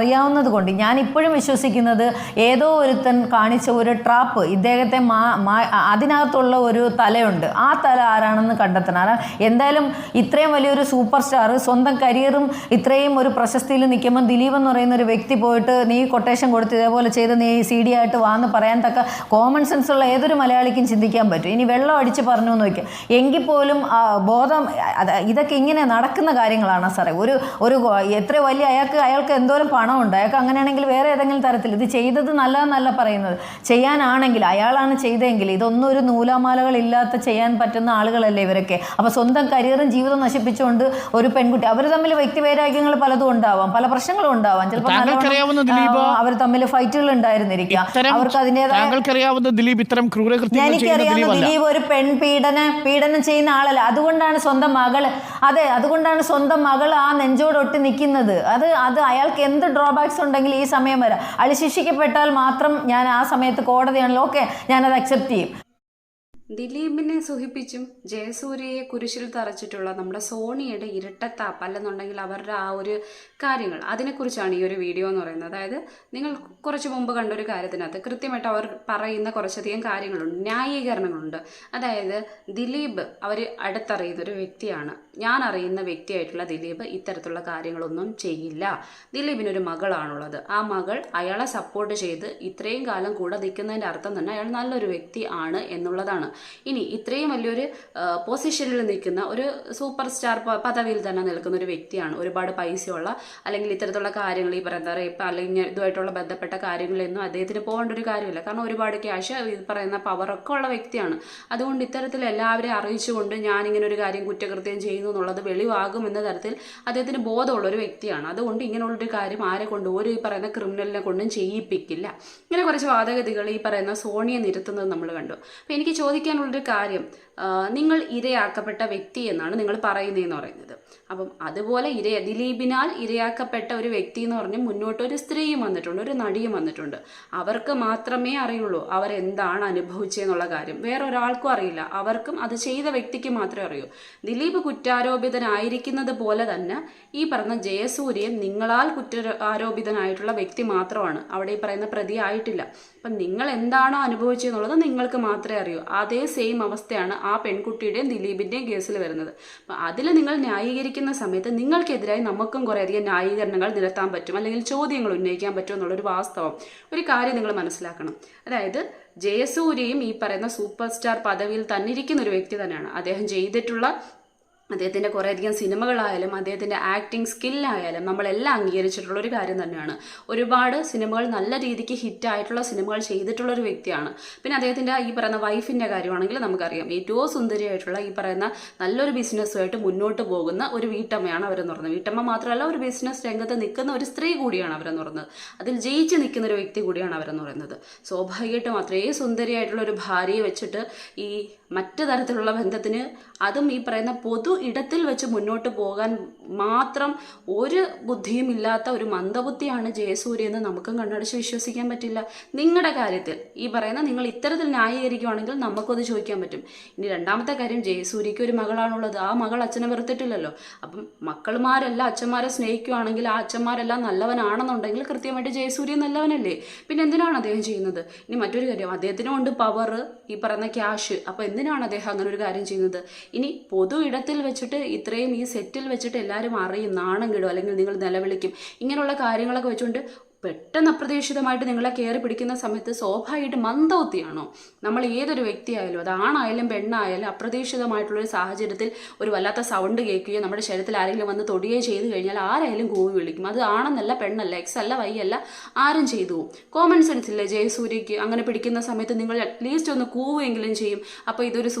അറിയാവുന്നത് കൊണ്ട് ഞാൻ ഇപ്പോഴും വിശ്വസിക്കുന്നത് ഏതോ ഒരുത്തൻ കാണിച്ച ഒരു ട്രാപ്പ് ഇദ്ദേഹത്തെ മാ അതിനകത്തുള്ള ഒരു തലയുണ്ട്. ആ തല ആരാണെന്ന് കണ്ടെത്തണം. ആരാ എന്തായാലും ഇത്രയും വലിയൊരു സൂപ്പർ സ്റ്റാർ സ്വന്തം കരിയറും ഇത്രയും ഒരു പ്രശസ്തിയിൽ നിൽക്കുമ്പോൾ ദിലീപ് എന്ന് പറയുന്ന ഒരു വ്യക്തി പോയിട്ട് നീ കൊട്ടേഷൻ കൊടുത്ത് ഇതേപോലെ ചെയ്ത് നീ സി ഡി ആയിട്ട് വാന്ന് പറയാൻ തക്ക കോമൺ സെൻസ് ഉള്ള ഏതൊരു മലയാളിക്കും ചിന്തിക്കാൻ പറ്റും. ഇനി വെള്ളം അടിച്ച് പറഞ്ഞു എന്ന് നോക്കിയാൽ എങ്കിൽ പോലും ബോധം ഇതൊക്കെ ഇങ്ങനെ നടക്കുന്ന കാര്യങ്ങളാണ് സാറേ. ഒരു ഒരു എത്ര വലിയ അയാൾക്ക് അയാൾക്ക് എന്തോരം പണമുണ്ട്. അയാൾക്ക് അങ്ങനെയാണെങ്കിൽ വേറെ ഏതെങ്കിലും തരത്തിൽ ഇത് ചെയ്തത് നല്ലതെന്നല്ല പറയുന്നത്. ചെയ്യാനാണെങ്കിൽ അയാളാണ് ചെയ്തതെങ്കിൽ ഇതൊന്നും ഒരു നൂലാമാലകൾ ഇല്ലാത്ത ചെയ്യാൻ പറ്റുന്ന ആളുകളല്ലേ ഇവരൊക്കെ. അപ്പോൾ സ്വന്തം കരിയറും ജീവിതം നശിപ്പിച്ചുകൊണ്ട് ഒരു പെൺകുട്ടി അവർ തമ്മിൽ വ്യക്തിവൈരാഗ്യങ്ങൾ പലതും ഉണ്ടാവാം പല പ്രശ്നങ്ങളും ഉണ്ടാവാം. ചിലപ്പോൾ അവർ തമ്മിൽ ഫൈറ്റുകൾ ഉണ്ടായിരുന്നിരിക്കാം. അവർക്ക് അതിന്റെതായ ദിലീപ് ഇത്തരം എനിക്കറിയാവുന്ന ദിലീപ് ഒരു പെൺ പീഡന പീഡനം ചെയ്യുന്ന ആളല്ല. അതുകൊണ്ടാണ് സ്വന്തം മകൾ അതെ അതുകൊണ്ടാണ് സ്വന്തം മകൾ ആ നെഞ്ചോടൊട്ടി നിൽക്കുന്നത്. അത് അത് അയാൾക്ക് എന്ത് ഡ്രോബാക്സ് ഉണ്ടെങ്കിൽ ഈ സമയം വരാം. അയാൾ ശിക്ഷിക്കപ്പെട്ടാൽ മാത്രം ഞാൻ ആ സമയത്ത് കോടതിയാണല്ലോ. ഓക്കെ ഞാനത് അക്സെപ്റ്റ് ചെയ്യും. ദിലീപിനെ സുഹിപ്പിച്ചും ജയസൂര്യയെ കുരിശിൽ തറച്ചിട്ടുള്ള നമ്മുടെ സോണിയുടെ ഇരട്ടത്താപ്പ് അല്ലെന്നുണ്ടെങ്കിൽ അവരുടെ ആ ഒരു കാര്യങ്ങൾ അതിനെക്കുറിച്ചാണ് ഈ ഒരു വീഡിയോ എന്ന് പറയുന്നത്. അതായത് നിങ്ങൾ കുറച്ച് മുമ്പ് കണ്ട ഒരു കാര്യത്തിനകത്ത് കൃത്യമായിട്ട് അവർ പറയുന്ന കുറച്ചധികം കാര്യങ്ങളുണ്ട് ന്യായീകരണങ്ങളുണ്ട്. അതായത് ദിലീപ് അവർ അടുത്തറിയുന്ന ഒരു വ്യക്തിയാണ്. ഞാൻ അറിയുന്ന വ്യക്തിയായിട്ടുള്ള ദിലീപ് ഇത്തരത്തിലുള്ള കാര്യങ്ങളൊന്നും ചെയ്യില്ല. ദിലീപിനൊരു മകളാണുള്ളത്. ആ മകൾ അയാളെ സപ്പോർട്ട് ചെയ്ത് ഇത്രയും കാലം കൂടെ നിൽക്കുന്നതിന്റെ അർത്ഥം തന്നെ അയാൾ നല്ലൊരു വ്യക്തി ആണ് എന്നുള്ളതാണ്. ഇനി ഇത്രയും വലിയൊരു പൊസിഷനിൽ നിൽക്കുന്ന ഒരു സൂപ്പർ സ്റ്റാർ പദവിയിൽ തന്നെ നിൽക്കുന്ന ഒരു വ്യക്തിയാണ് ഒരുപാട് പൈസയുള്ള അല്ലെങ്കിൽ ഇത്തരത്തിലുള്ള കാര്യങ്ങൾ ഈ പറയുന്ന റേപ്പ് അല്ലെങ്കിൽ ഇതുമായിട്ടുള്ള ബന്ധപ്പെട്ട കാര്യങ്ങളിലൊന്നും അദ്ദേഹത്തിന് പോകേണ്ട ഒരു കാര്യമില്ല. കാരണം ഒരുപാട് ക്യാഷ് ഈ പറയുന്ന പവറൊക്കെ ഉള്ള വ്യക്തിയാണ്. അതുകൊണ്ട് ഇത്തരത്തിൽ എല്ലാവരെയും അറിയിച്ചുകൊണ്ട് ഞാനിങ്ങനെ ഒരു കാര്യം കുറ്റകൃത്യം ചെയ്യുന്നു എന്നുള്ളത് വെളിവാകും എന്ന തരത്തിൽ അദ്ദേഹത്തിന് ബോധമുള്ള ഒരു വ്യക്തിയാണ്. അതുകൊണ്ട് ഇങ്ങനെയുള്ളൊരു കാര്യം ആരെ കൊണ്ട് ഒരു ഈ പറയുന്ന ക്രിമിനലിനെ കൊണ്ടും ചെയ്യിപ്പിക്കില്ല. ഇങ്ങനെ കുറച്ച് വാദഗതികൾ ഈ പറയുന്ന സോണിയെ നിരത്തുന്നത് നമ്മൾ കണ്ടു. അപ്പോൾ എനിക്ക് ചോദിക്കാനുള്ളൊരു കാര്യം നിങ്ങൾ ഇരയാക്കപ്പെട്ട വ്യക്തി എന്നാണ് നിങ്ങൾ പറയുന്നതെന്ന് പറയുന്നത്. അപ്പം അതുപോലെ ഇര ദിലീപിനാൽ ഇരയാക്കപ്പെട്ട ഒരു വ്യക്തി എന്ന് പറഞ്ഞ് മുന്നോട്ട് ഒരു സ്ത്രീയും വന്നിട്ടുണ്ട് ഒരു നടിയും വന്നിട്ടുണ്ട്. അവർക്ക് മാത്രമേ അറിയുള്ളൂ അവരെന്താണ് അനുഭവിച്ചതെന്നുള്ള കാര്യം. വേറെ ഒരാൾക്കും അറിയില്ല. അവർക്കും അത് ചെയ്ത വ്യക്തിക്ക് മാത്രമേ അറിയൂ. ദിലീപ് കുറ്റാരോപിതനായിരിക്കുന്നത് പോലെ തന്നെ ഈ പറഞ്ഞ ജയസൂര്യൻ നിങ്ങളാൽ കുറ്റ ആരോപിതനായിട്ടുള്ള വ്യക്തി മാത്രമാണ്. അവിടെ ഈ പറയുന്ന പ്രതി ആയിട്ടില്ല അപ്പം നിങ്ങൾ എന്താണോ അനുഭവിച്ചതെന്നുള്ളത് നിങ്ങൾക്ക് മാത്രമേ അറിയൂ. അതേ സെയിം അവസ്ഥയാണ് ആ പെൺകുട്ടിയുടെയും ദിലീപിന്റെയും കേസിൽ വരുന്നത്. അപ്പം അതിൽ നിങ്ങൾ ന്യായീകരിക്കുന്ന സമയത്ത് നിങ്ങൾക്കെതിരായി നമുക്കും കുറേയധികം ന്യായീകരണങ്ങൾ നിരത്താൻ പറ്റും അല്ലെങ്കിൽ ചോദ്യങ്ങൾ ഉന്നയിക്കാൻ പറ്റും എന്നുള്ളൊരു വാസ്തവം ഒരു കാര്യം നിങ്ങൾ മനസ്സിലാക്കണം. അതായത് ജയസൂര്യയും ഈ പറയുന്ന സൂപ്പർ സ്റ്റാർ പദവിയിൽ തന്നിരിക്കുന്ന ഒരു വ്യക്തി തന്നെയാണ്. അദ്ദേഹം ചെയ്തിട്ടുള്ള അദ്ദേഹത്തിന്റെ കുറേയധികം സിനിമകളായാലും അദ്ദേഹത്തിന്റെ ആക്ടിങ് സ്കില്ലായാലും നമ്മളെല്ലാം അംഗീകരിച്ചിട്ടുള്ള ഒരു കാര്യം തന്നെയാണ്. ഒരുപാട് സിനിമകൾ നല്ല രീതിക്ക് ഹിറ്റായിട്ടുള്ള സിനിമകൾ ചെയ്തിട്ടുള്ള ഒരു വ്യക്തിയാണ്. പിന്നെ അദ്ദേഹത്തിന്റെ ഈ പറയുന്ന വൈഫിന്റെ കാര്യമാണെങ്കിൽ നമുക്കറിയാം. ഏറ്റവും സുന്ദരിയായിട്ടുള്ള ഈ പറയുന്ന നല്ലൊരു ബിസിനസ്സുമായിട്ട് മുന്നോട്ട് പോകുന്ന ഒരു വീട്ടമ്മയാണ് അവരെന്ന് പറയുന്നത്. വീട്ടമ്മ മാത്രമല്ല ഒരു ബിസിനസ് രംഗത്ത് നിൽക്കുന്ന ഒരു സ്ത്രീ കൂടിയാണ് അവരെന്ന് പറയുന്നത്. അതിൽ ജയിച്ച് നിൽക്കുന്ന ഒരു വ്യക്തി കൂടിയാണ് അവരെന്ന് പറയുന്നത്. സ്വാഭാവികമായിട്ടും അത്രയും സുന്ദരിയായിട്ടുള്ള ഒരു ഭാര്യയെ വെച്ചിട്ട് ഈ മറ്റു തരത്തിലുള്ള ബന്ധത്തിന് അതും ഈ പറയുന്ന പൊതു ഇടത്തിൽ വെച്ച് മുന്നോട്ട് പോകാൻ മാത്രം ഒരു ബുദ്ധിയും ഇല്ലാത്ത ഒരു മന്ദബുദ്ധിയാണ് ജയസൂര്യ എന്ന് നമുക്കും കണ്ണടച്ച് വിശ്വസിക്കാൻ പറ്റില്ല. നിങ്ങളുടെ കാര്യത്തിൽ ഈ പറയുന്ന നിങ്ങൾ ഇത്തരത്തിൽ ന്യായീകരിക്കുവാണെങ്കിൽ നമുക്കത് ചോദിക്കാൻ പറ്റും. ഇനി രണ്ടാമത്തെ കാര്യം ജയസൂര്യക്ക് ഒരു മകളാണുള്ളത്. ആ മകൾ അച്ഛനെ വെറുത്തിട്ടില്ലല്ലോ. അപ്പം മക്കൾമാരെല്ലാം അച്ഛന്മാരെ സ്നേഹിക്കുവാണെങ്കിൽ ആ അച്ഛന്മാരെല്ലാം നല്ലവനാണെന്നുണ്ടെങ്കിൽ കൃത്യമായിട്ട് ജയസൂര്യ നല്ലവനല്ലേ? പിന്നെ എന്തിനാണ് അദ്ദേഹം ചെയ്യുന്നത്? ഇനി മറ്റൊരു കാര്യം. അദ്ദേഹത്തിനും ഉണ്ട് പവർ ഈ പറയുന്ന ക്യാഷ് അപ്പോൾ എന്തിനാണ് അദ്ദേഹം അങ്ങനെ ഒരു കാര്യം ചെയ്യുന്നത്? ഇനി പൊതു ഇടത്തിൽ വെച്ചിട്ട് ഇത്രയും ഈ സെറ്റിൽ വെച്ചിട്ട് എല്ലാവരും അറിയും നാണം കിടും അല്ലെങ്കിൽ നിങ്ങൾ നിലവിളിക്കും ഇങ്ങനെയുള്ള കാര്യങ്ങളൊക്കെ വെച്ചുകൊണ്ട് പെട്ടെന്ന് അപ്രതീക്ഷിതമായിട്ട് നിങ്ങളെ കയറി പിടിക്കുന്ന സമയത്ത് സ്വാഭാവികമായിട്ട് മന്ദബുദ്ധിയാണോ? നമ്മൾ ഏതൊരു വ്യക്തിയായാലും അത് ആണായാലും പെണ്ണായാലും അപ്രതീക്ഷിതമായിട്ടുള്ളൊരു സാഹചര്യത്തിൽ ഒരു വല്ലാത്ത സൗണ്ട് കേൾക്കുകയോ നമ്മുടെ ശരീരത്തിൽ ആരെങ്കിലും വന്ന് തൊടുകയോ ചെയ്ത് കഴിഞ്ഞാൽ ആരായാലും കൂവി വിളിക്കും. അത് ആണെന്നല്ല പെണ്ണല്ല എക്സ് അല്ല വൈ അല്ല ആരും ചെയ്തു പോകും കോമൺ സെൻസ് ഇല്ലേ? ജയസൂര്യയ്ക്ക് അങ്ങനെ പിടിക്കുന്ന സമയത്ത് നിങ്ങൾ അറ്റ്ലീസ്റ്റ് ഒന്ന് കൂവുമെങ്കിലും ചെയ്യും. അപ്പോൾ ഇതൊരു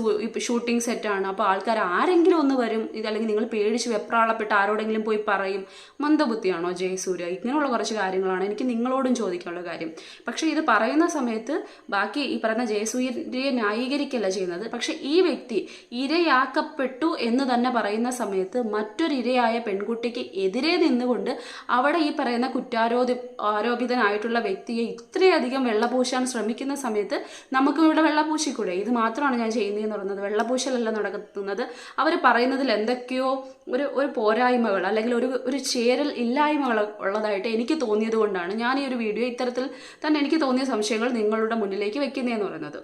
ഷൂട്ടിംഗ് സെറ്റാണ് അപ്പോൾ ആൾക്കാർ ആരെങ്കിലും ഒന്ന് വരും. ഇതല്ലെങ്കിൽ നിങ്ങൾ പേടിച്ച് വെപ്രാളപ്പെട്ട് ആരോടെങ്കിലും പോയി പറയും. മന്ദബുദ്ധിയാണോ ജയസൂര്യ? ഇങ്ങനെയുള്ള കുറച്ച് കാര്യങ്ങളാണ് എനിക്ക് നിങ്ങളോടും ചോദിക്കാനുള്ള കാര്യം. പക്ഷേ ഇത് പറയുന്ന സമയത്ത് ബാക്കി ഈ പറയുന്ന ജയസൂര്യയെ ന്യായീകരിക്കല്ല ചെയ്യുന്നത്. പക്ഷെ ഈ വ്യക്തി ഇരയാക്കപ്പെട്ടു എന്ന് തന്നെ പറയുന്ന സമയത്ത് മറ്റൊരു ഇരയായ പെൺകുട്ടിക്ക് എതിരെ നിന്നുകൊണ്ട് അവിടെ ഈ പറയുന്ന കുറ്റാരോപി ആരോപിതനായിട്ടുള്ള വ്യക്തിയെ ഇത്രയധികം വെള്ളപൂശാൻ ശ്രമിക്കുന്ന സമയത്ത് നമുക്കും ഇവിടെ വെള്ളപൂശിക്കൂടെ? ഇത് മാത്രമാണ് ഞാൻ ചെയ്യുന്നതെന്ന് പറയുന്നത്. വെള്ളപൂശലല്ല നടക്കുന്നത്. അവർ പറയുന്നതിൽ എന്തൊക്കെയോ ഒരു ഒരു പോരായ്മകൾ അല്ലെങ്കിൽ ഒരു ഒരു ചേരൽ ഇല്ലായ്മകൾ ഉള്ളതായിട്ട് എനിക്ക് തോന്നിയത് കൊണ്ടാണ് ഞാൻ ഈ ഒരു വീഡിയോ ഇത്തരത്തിൽ തന്നെ എനിക്ക് തോന്നിയ സംശയങ്ങൾ നിങ്ങളുടെ മുന്നിലേക്ക് വെക്കുന്നതെന്ന് പറയുന്നത്.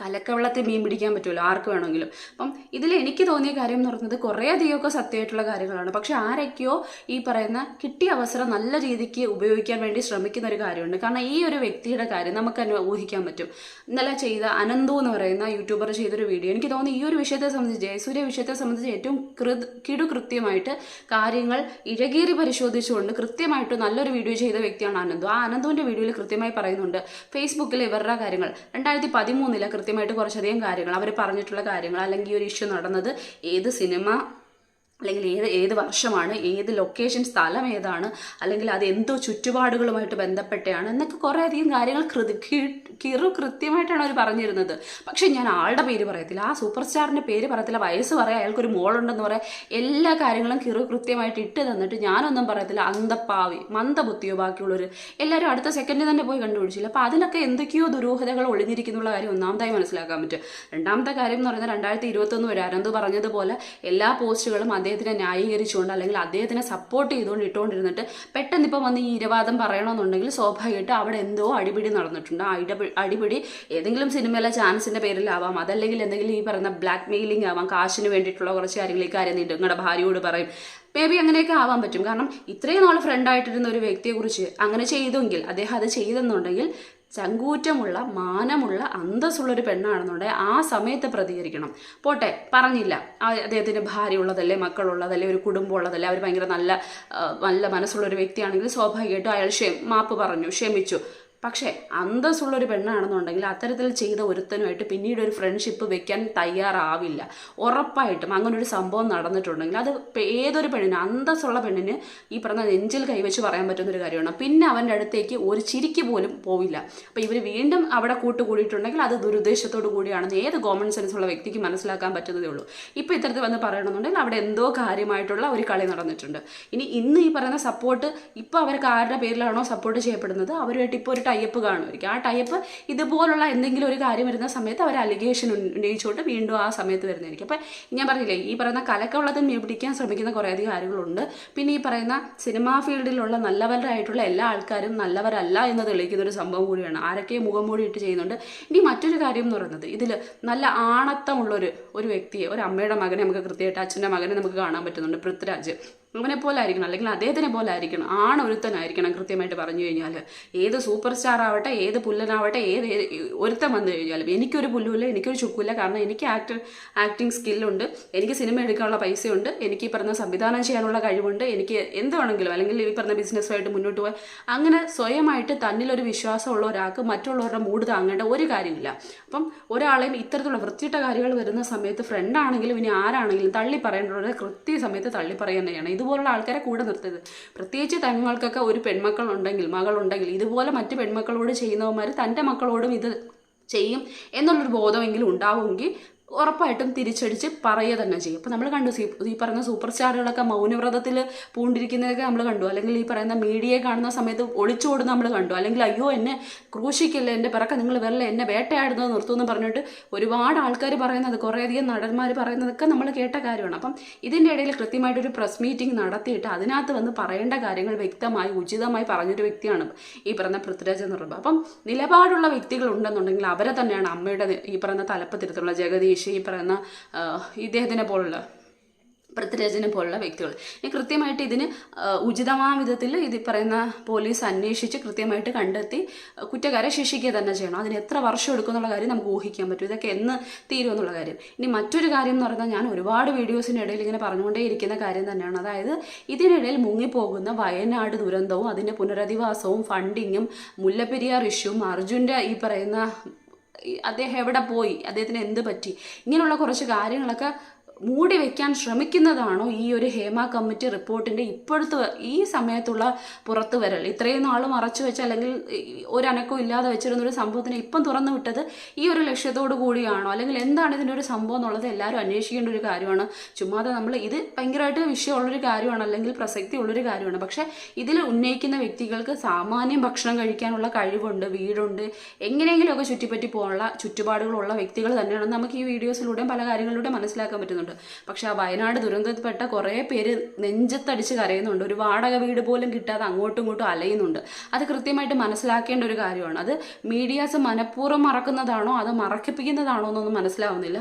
കലക്കവെള്ളത്തിൽ മീൻ പിടിക്കാൻ പറ്റുമല്ലോ? ആർക്ക് വേണമെങ്കിലും. അപ്പം ഇതിൽ എനിക്ക് തോന്നിയ കാര്യം എന്ന് പറയുന്നത് കുറേ അധികമൊക്കെ സത്യമായിട്ടുള്ള കാര്യങ്ങളാണ്. പക്ഷെ ആരൊക്കെയോ ഈ പറയുന്ന കിട്ടിയ അവസരം നല്ല രീതിക്ക് ഉപയോഗിക്കാൻ വേണ്ടി ശ്രമിക്കുന്ന ഒരു കാര്യമുണ്ട്. കാരണം ഈ ഒരു വ്യക്തിയുടെ കാര്യം നമുക്ക് ഊഹിക്കാൻ പറ്റും. ഇന്നലെ ചെയ്ത അനന്തു എന്ന് പറയുന്ന യൂട്യൂബർ ചെയ്തൊരു വീഡിയോ. എനിക്ക് തോന്നുന്നു ഈ ഒരു വിഷയത്തെ സംബന്ധിച്ച് ജയസൂര്യ വിഷയത്തെ സംബന്ധിച്ച് ഏറ്റവും കിടു കൃത്യമായിട്ട് കാര്യങ്ങൾ ഇഴകീറി പരിശോധിച്ചുകൊണ്ട് കൃത്യമായിട്ട് നല്ലൊരു വീഡിയോ ചെയ്ത വ്യക്തിയാണ് അനന്തു. ആ അനന്തുവിന്റെ വീഡിയോയിൽ കൃത്യമായി പറയുന്നുണ്ട് ഫേസ്ബുക്കിൽ ഇവരുടെ കാര്യങ്ങൾ. രണ്ടായിരത്തി പതിമൂന്നിലെ കൃത്യമായിട്ട് കുറച്ചധികം കാര്യങ്ങൾ അവർ പറഞ്ഞിട്ടുള്ള കാര്യങ്ങൾ അല്ലെങ്കിൽ ഈ ഒരു ഇഷ്യൂ നടന്നത് ഏത് സിനിമ അല്ലെങ്കിൽ ഏത് ഏത് വർഷമാണ് ഏത് ലൊക്കേഷൻ സ്ഥലം ഏതാണ് അല്ലെങ്കിൽ അത് എന്തോ ചുറ്റുപാടുകളുമായിട്ട് ബന്ധപ്പെട്ടാണ് എന്നൊക്കെ കുറേ അധികം കാര്യങ്ങൾ കൃതി കിറു കൃത്യമായിട്ടാണ് അവർ പറഞ്ഞിരുന്നത്. പക്ഷേ ഞാൻ ആളുടെ പേര് പറയത്തില്ല. ആ സൂപ്പർ സ്റ്റാറിന്റെ പേര് പറയത്തില്ല. വയസ്സ് പറയാം അയാൾക്കൊരു മോളുണ്ടെന്ന് പറയാം എല്ലാ കാര്യങ്ങളും കിറു കൃത്യമായിട്ട് ഇട്ട് തന്നിട്ട് ഞാനൊന്നും പറയത്തില്ല. അന്തപ്പാവി മന്ദബുദ്ധിയോ ബാക്കിയുള്ളവർ എല്ലാവരും അടുത്ത സെക്കൻഡിൽ തന്നെ പോയി കണ്ടുപിടിച്ചില്ല. അപ്പോൾ അതിലൊക്കെ എന്തൊക്കെയോ ദുരൂഹതകൾ ഒളിഞ്ഞിരിക്കുന്നുള്ള കാര്യം ഒന്നാമതായി മനസ്സിലാക്കാൻ പറ്റും. രണ്ടാമത്തെ കാര്യം എന്ന് പറയുന്നത് രണ്ടായിരത്തി ഇരുപത്തൊന്ന് വരെ അനന്ത് പറഞ്ഞതുപോലെ എല്ലാ പോസ്റ്റുകളും അദ്ദേഹത്തിനെ ന്യായീകരിച്ചുകൊണ്ട് അല്ലെങ്കിൽ അദ്ദേഹത്തിനെ സപ്പോർട്ട് ചെയ്തുകൊണ്ട് ഇട്ടുകൊണ്ടിരുന്നിട്ട് പെട്ടെന്ന് ഇപ്പം വന്ന് ഈ ഇരവാദം പറയണമെന്നുണ്ടെങ്കിൽ സ്വാഭാവികമായിട്ട് അവിടെ എന്തോ അടിപിടി നടന്നിട്ടുണ്ട്. ആ അടിപിടി ഏതെങ്കിലും സിനിമയിലെ ചാൻസിന്റെ പേരിലാവാം. അതല്ലെങ്കിൽ എന്തെങ്കിലും ഈ പറയുന്ന ബ്ലാക്ക് മെയിലിംഗ് ആവാം. കാശിന് വേണ്ടിയിട്ടുള്ള കുറച്ച് കാര്യങ്ങൾ ഈ കാര്യം നീണ്ട് നിങ്ങളുടെ ഭാര്യയോട് പറയും. മേ ബി അങ്ങനെയൊക്കെ ആവാൻ പറ്റും. കാരണം ഇത്രയും നാൾ ഫ്രണ്ടായിട്ടിരുന്ന ഒരു വ്യക്തിയെക്കുറിച്ച് അങ്ങനെ ചെയ്തെങ്കിൽ അദ്ദേഹം അത് ചെയ്തെന്നുണ്ടെങ്കിൽ ചങ്കൂറ്റമുള്ള മാനമുള്ള അന്തസ്സുള്ള ഒരു പെണ്ണാണെന്നുണ്ടെങ്കിൽ ആ സമയത്ത് പ്രതികരിക്കണം. പോട്ടെ പറഞ്ഞില്ല. ആ അദ്ദേഹത്തിന് ഭാര്യ ഉള്ളതല്ലേ മക്കളുള്ളതല്ലേ ഒരു കുടുംബം ഉള്ളതല്ലേ അവർ ഭയങ്കര നല്ല നല്ല മനസ്സുള്ള ഒരു വ്യക്തിയാണെങ്കിൽ സ്വാഭാവികമായിട്ടും അയാൾ ക്ഷേ മാപ്പ് പറഞ്ഞു ക്ഷമിച്ചു. പക്ഷേ അന്തസ്സുള്ളൊരു പെണ്ണാണെന്നുണ്ടെങ്കിൽ അത്തരത്തിൽ ചെയ്ത ഒരുത്തനുമായിട്ട് പിന്നീട് ഒരു ഫ്രണ്ട്ഷിപ്പ് വെക്കാൻ തയ്യാറാവില്ല. ഉറപ്പായിട്ടും അങ്ങനെ ഒരു സംഭവം നടന്നിട്ടുണ്ടെങ്കിൽ അത് ഏതൊരു പെണ്ണിന് അന്തസ്സുള്ള പെണ്ണിന് ഈ പറഞ്ഞ നെഞ്ചിൽ കൈവച്ച് പറയാൻ പറ്റുന്നൊരു കാര്യമാണ്. പിന്നെ അവന്റെ അടുത്തേക്ക് ഒരു ചിരിക്ക് പോലും പോവില്ല. അപ്പോൾ ഇവർ വീണ്ടും അവിടെ കൂട്ടുകൂടിയിട്ടുണ്ടെങ്കിൽ അത് ദുരുദ്ദേശത്തോടു കൂടിയാണെന്ന് ഏത് കോമൺ സെൻസ് ഉള്ള വ്യക്തിക്ക് മനസ്സിലാക്കാൻ പറ്റുന്നതേ ഉള്ളൂ. ഇപ്പോൾ ഇത്തരത്തിൽ വന്ന് പറയണമെന്നുണ്ടെങ്കിൽ അവിടെ എന്തോ കാര്യമായിട്ടുള്ള ഒരു കളി നടന്നിട്ടുണ്ട്. ഇനി ഇന്ന് ഈ പറയുന്ന സപ്പോർട്ട് ഇപ്പോൾ അവർക്ക് ആരുടെ പേരിലാണോ സപ്പോർട്ട് ചെയ്യപ്പെടുന്നത്? അവരുമായിട്ട് ഇപ്പോൾ ഒരു ടൈപ്പ് കാണുമായിരിക്കും. ആ ടൈപ്പ് ഇതുപോലുള്ള എന്തെങ്കിലും ഒരു കാര്യം വരുന്ന സമയത്ത് അവർ അലിഗേഷൻ ഉന്നയിച്ചുകൊണ്ട് വീണ്ടും ആ സമയത്ത് വരുന്നതായിരിക്കും. അപ്പം ഞാൻ പറഞ്ഞില്ലേ ഈ പറയുന്ന കലക്കവെള്ളത്തിൽ മീൻ പിടിക്കാൻ ശ്രമിക്കുന്ന കുറേയധികം കാര്യങ്ങളുണ്ട്. പിന്നെ ഈ പറയുന്ന സിനിമാ ഫീൽഡിലുള്ള നല്ലവരായിട്ടുള്ള എല്ലാ ആൾക്കാരും നല്ലവരല്ല എന്ന് തെളിയിക്കുന്ന ഒരു സംഭവം കൂടിയാണ്. ആരൊക്കെ മുഖം മൂടി ഇട്ട് ചെയ്യുന്നുണ്ട്. ഇനി മറ്റൊരു കാര്യം എന്ന് പറയുന്നത് ഇതിൽ നല്ല ആണത്തമുള്ളൊരു ഒരു വ്യക്തിയെ ഒരു അമ്മയുടെ മകനെ നമുക്ക് കൃത്യമായിട്ട് അച്ഛന്റെ മകനെ നമുക്ക് കാണാൻ പറ്റുന്നുണ്ട് പൃഥ്വിരാജ്. അവനെ പോലെ ആയിരിക്കണം അല്ലെങ്കിൽ അദ്ദേഹത്തിനെ പോലെ ആയിരിക്കണം ആണ് ആണൊരുത്തനായിരിക്കണം കൃത്യമായിട്ട് പറഞ്ഞു കഴിഞ്ഞാൽ ഏത് സൂപ്പർ സ്റ്റാർ ആവട്ടെ ഏത് പുല്ലനാവട്ടെ ഏത് ഒരുത്തൻ വന്നു കഴിഞ്ഞാലും. എനിക്കൊരു പുല്ലുമില്ല എനിക്കൊരു ചുക്കുമില്ല. കാരണം എനിക്ക് ആക്ട് ആക്ടിങ് സ്കില്ലുണ്ട് എനിക്ക് സിനിമ എടുക്കാനുള്ള പൈസയുണ്ട്. എനിക്ക് ഈ പറഞ്ഞ സംവിധാനം ചെയ്യാനുള്ള കഴിവുണ്ട്. എനിക്ക് എന്ത് വേണമെങ്കിലും അല്ലെങ്കിൽ ഈ പറഞ്ഞ ബിസിനസ്സുമായിട്ട് മുന്നോട്ട് പോകാൻ അങ്ങനെ സ്വയമായിട്ട് തന്നിലൊരു വിശ്വാസമുള്ള ഒരാൾക്ക് മറ്റുള്ളവരുടെ മൂഡ് താങ്ങേണ്ട ഒരു കാര്യമില്ല. അപ്പം ഒരാളെയും ഇത്തരത്തിലുള്ള വൃത്തിയിട്ട കാര്യങ്ങൾ വരുന്ന സമയത്ത് ഫ്രണ്ടാണെങ്കിലും ഇനി ആരാണെങ്കിലും തള്ളി പറയേണ്ടവരെ കൃത്യ സമയത്ത് തള്ളി പറയുക തന്നെയാണ് ഇതുപോലുള്ള ആൾക്കാരെ കൂടെ നിർത്തരുത്. പ്രത്യേകിച്ച് തങ്ങൾക്കൊക്കെ ഒരു പെൺമക്കളുണ്ടെങ്കിൽ മകളുണ്ടെങ്കിൽ ഇതുപോലെ മറ്റ് പെൺമക്കളോട് ചെയ്യുന്നവന്മാർ തന്റെ മക്കളോടും ഇത് ചെയ്യും. എന്നുള്ളൊരു ബോധമെങ്കിലും ഉണ്ടാവുമെങ്കിൽ ഉറപ്പായിട്ടും തിരിച്ചടിച്ച് പറയുക തന്നെ ചെയ്യും. അപ്പോൾ നമ്മൾ കണ്ടു ഈ പറയുന്ന സൂപ്പർ സ്റ്റാറുകളൊക്കെ മൗനവ്രതത്തിൽ പൂണ്ടിരിക്കുന്നതൊക്കെ നമ്മൾ കണ്ടു. അല്ലെങ്കിൽ ഈ പറയുന്ന മീഡിയയെ കാണുന്ന സമയത്ത് ഒളിച്ചോടുന്ന നമ്മൾ കണ്ടു. അല്ലെങ്കിൽ അയ്യോ എന്നെ ക്രൂശിക്കല്ലേ എന്റെ പിറക്ക നിങ്ങൾ വരല്ലേ എന്നെ വേട്ടയാടുന്നത് നിർത്തുമെന്ന് പറഞ്ഞിട്ട് ഒരുപാട് ആൾക്കാർ പറയുന്നത് കുറേയധികം നടന്മാർ പറയുന്നതൊക്കെ നമ്മൾ കേട്ട കാര്യമാണ്. അപ്പം ഇതിന്റെ ഇടയിൽ കൃത്യമായിട്ടൊരു പ്രസ് മീറ്റിംഗ് നടത്തിയിട്ട് അതിനകത്ത് വന്ന് പറയേണ്ട കാര്യങ്ങൾ വ്യക്തമായി ഉചിതമായി പറഞ്ഞൊരു വ്യക്തിയാണ് ഈ പറയുന്ന പൃഥ്വിരാജ് എന്ന് പറയുമ്പോൾ അപ്പം നിലപാടുള്ള വ്യക്തികളുണ്ടെന്നുണ്ടെങ്കിൽ അവരെ തന്നെയാണ് അമ്മയുടെ ഈ പറയുന്ന തലപ്പത്തിരുത്തുള്ള ജഗദീഷ് ഈ പറയുന്ന ഇദ്ദേഹത്തിനെ പോലുള്ള പൃഥ്വിരാജിനെ പോലുള്ള വ്യക്തികൾ. ഇനി കൃത്യമായിട്ട് ഇതിന് ഉചിതമായ വിധത്തിൽ ഇത് പറയുന്ന പോലീസ് അന്വേഷിച്ച് കൃത്യമായിട്ട് കണ്ടെത്തി കുറ്റക്കാരെ ശിക്ഷിക്കുക തന്നെ ചെയ്യണം. അതിന് എത്ര വർഷം എടുക്കും എന്നുള്ള കാര്യം നമുക്ക് ഊഹിക്കാൻ പറ്റും. ഇതൊക്കെ എന്ന് തീരും എന്നുള്ള കാര്യം. ഇനി മറ്റൊരു കാര്യം എന്ന് പറഞ്ഞാൽ ഞാൻ ഒരുപാട് വീഡിയോസിന്റെ ഇടയിൽ ഇങ്ങനെ പറഞ്ഞുകൊണ്ടേ ഇരിക്കുന്ന കാര്യം തന്നെയാണ്. അതായത് ഇതിനിടയിൽ മുങ്ങിപ്പോകുന്ന വയനാട് ദുരന്തവും അതിന്റെ പുനരധിവാസവും ഫണ്ടിങ്ങും മുല്ലപ്പെരിയാർ ഇഷ്യൂവും അർജുന്റെ ഈ പറയുന്ന അദ്ദേഹം എവിടെ പോയി? അദ്ദേഹത്തിന് എന്ത് പറ്റി? ഇങ്ങനെയുള്ള കുറച്ച് കാര്യങ്ങളൊക്കെ മൂടി വെക്കാൻ ശ്രമിക്കുന്നതാണോ ഈ ഒരു ഹേമ കമ്മിറ്റി റിപ്പോർട്ടിന്റെ ഇപ്പോഴത്തെ ഈ സമയത്തുള്ള പുറത്തു വരൽ? ഇത്രയും നാൾ മറച്ചു വെച്ച അല്ലെങ്കിൽ ഒരനക്കവും ഇല്ലാതെ വെച്ചിരുന്ന ഒരു സംഭവത്തിനെ ഇപ്പം തുറന്നു വിട്ടത് ഈ ഒരു ലക്ഷ്യത്തോടു കൂടിയാണോ? അല്ലെങ്കിൽ എന്താണ് ഇതിന്റെ ഒരു സംഭവം എന്നുള്ളത് എല്ലാവരും അന്വേഷിക്കേണ്ട ഒരു കാര്യമാണ്. ചുമ്മാതെ നമ്മൾ ഇത് ഭയങ്കരമായിട്ട് വിഷയമുള്ളൊരു കാര്യമാണ് അല്ലെങ്കിൽ പ്രസക്തി ഉള്ളൊരു കാര്യമാണ്. പക്ഷേ ഇതിൽ ഉന്നയിക്കുന്ന വ്യക്തികൾക്ക് സാമാന്യം ഭക്ഷണം കഴിക്കാനുള്ള കഴിവുണ്ട് വീടുണ്ട് എങ്ങനെയെങ്കിലുമൊക്കെ ചുറ്റിപ്പറ്റി പോകാനുള്ള ചുറ്റുപാടുകളുള്ള വ്യക്തികൾ തന്നെയാണ്. നമുക്ക് ഈ വീഡിയോസിലൂടെയും പല കാര്യങ്ങളിലൂടെ മനസ്സിലാക്കാൻ പറ്റുന്നുണ്ട്. പക്ഷെ ആ വയനാട് ദുരന്തത്തിൽപ്പെട്ട കുറേ പേര് നെഞ്ചത്തടിച്ച് കരയുന്നുണ്ട്. ഒരു വാടക വീട് പോലും കിട്ടാതെ അങ്ങോട്ടും ഇങ്ങോട്ടും അലയുന്നുണ്ട്. അത് കൃത്യമായിട്ട് മനസ്സിലാക്കേണ്ട ഒരു കാര്യമാണ്. അത് മീഡിയാസ് മനഃപൂർവം മറക്കുന്നതാണോ അത് മറക്കിപ്പിക്കുന്നതാണോ എന്നൊന്നും മനസ്സിലാവുന്നില്ല.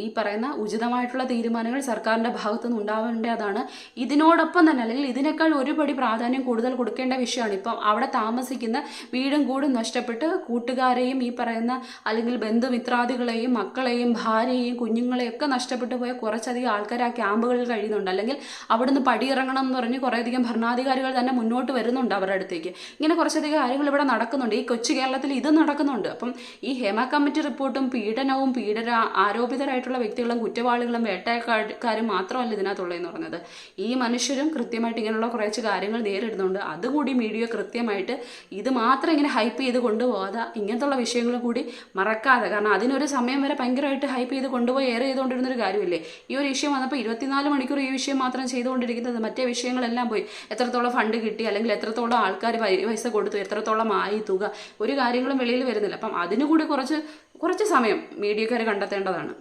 ഈ പറയുന്ന ഉചിതമായിട്ടുള്ള തീരുമാനങ്ങൾ സർക്കാരിന്റെ ഭാഗത്തുനിന്ന് ഉണ്ടാവേണ്ടതാണ്. ഇതിനോടൊപ്പം തന്നെ അല്ലെങ്കിൽ ഇതിനേക്കാൾ ഒരുപടി പ്രാധാന്യം കൂടുതൽ കൊടുക്കേണ്ട വിഷയമാണ്. ഇപ്പം അവിടെ താമസിക്കുന്ന വീടും കൂടും നഷ്ടപ്പെട്ട് കൂട്ടുകാരെയും ഈ പറയുന്ന അല്ലെങ്കിൽ ബന്ധുമിത്രാദികളെയും മക്കളെയും ഭാര്യയെയും കുഞ്ഞുങ്ങളെയൊക്കെ നഷ്ടപ്പെട്ടു പോയ കുറച്ചധികം ആൾക്കാർ ആ ക്യാമ്പുകളിൽ കഴിയുന്നുണ്ട്. അല്ലെങ്കിൽ അവിടുന്ന് പടിയിറങ്ങണം എന്ന് പറഞ്ഞ് കുറേയധികം ഭരണാധികാരികൾ തന്നെ മുന്നോട്ട് വരുന്നുണ്ട് അവരുടെ അടുത്തേക്ക്. ഇങ്ങനെ കുറച്ചധികം കാര്യങ്ങൾ ഇവിടെ നടക്കുന്നുണ്ട്. ഈ കൊച്ചു കേരളത്തിൽ ഇത് നടക്കുന്നുണ്ട്. അപ്പം ഈ ഹേമ കമ്മിറ്റി റിപ്പോർട്ടും പീഡനവും പീഡന ആരോപിതരായിട്ടുള്ള വ്യക്തികളും കുറ്റവാളികളും വേട്ടക്കാരും മാത്രമല്ല ഇതിനകത്തുള്ളതെന്ന് പറഞ്ഞത്. ഈ മനുഷ്യരും കൃത്യമായിട്ട് ഇങ്ങനെയുള്ള കുറച്ച് കാര്യങ്ങൾ നേരിടുന്നുണ്ട്. അതുകൂടി മീഡിയ കൃത്യമായിട്ട് ഇത് മാത്രം ഇങ്ങനെ ഹൈപ്പ് ചെയ്ത് കൊണ്ടുപോകാതെ ഇങ്ങനത്തുള്ള വിഷയങ്ങൾ കൂടി മറക്കാതെ. കാരണം അതിനൊരു സമയം വരെ ഭയങ്കരമായിട്ട് ഹൈപ്പ് ചെയ്ത് കൊണ്ടുപോയി എയർ ചെയ്തുകൊണ്ടിരുന്ന ഒരു കാര്യമില്ലേ ഈ ഒരു വിഷയം വന്നപ്പോൾ ഇരുപത്തിനാല് മണിക്കൂർ ഈ വിഷയം മാത്രം ചെയ്തുകൊണ്ടിരിക്കുന്നത് മറ്റേ വിഷയങ്ങളെല്ലാം പോയി. എത്രത്തോളം ഫണ്ട് കിട്ടി അല്ലെങ്കിൽ എത്രത്തോളം ആൾക്കാർ പൈസ കൊടുത്തു എത്രത്തോളം ആയി തുക ഒരു കാര്യങ്ങളും വെളിയിൽ വരുന്നില്ല. അപ്പം അതിനുകൂടി കുറച്ച് കുറച്ച് സമയം മീഡിയക്കാർ കണ്ടെത്തേണ്ടതാണ്.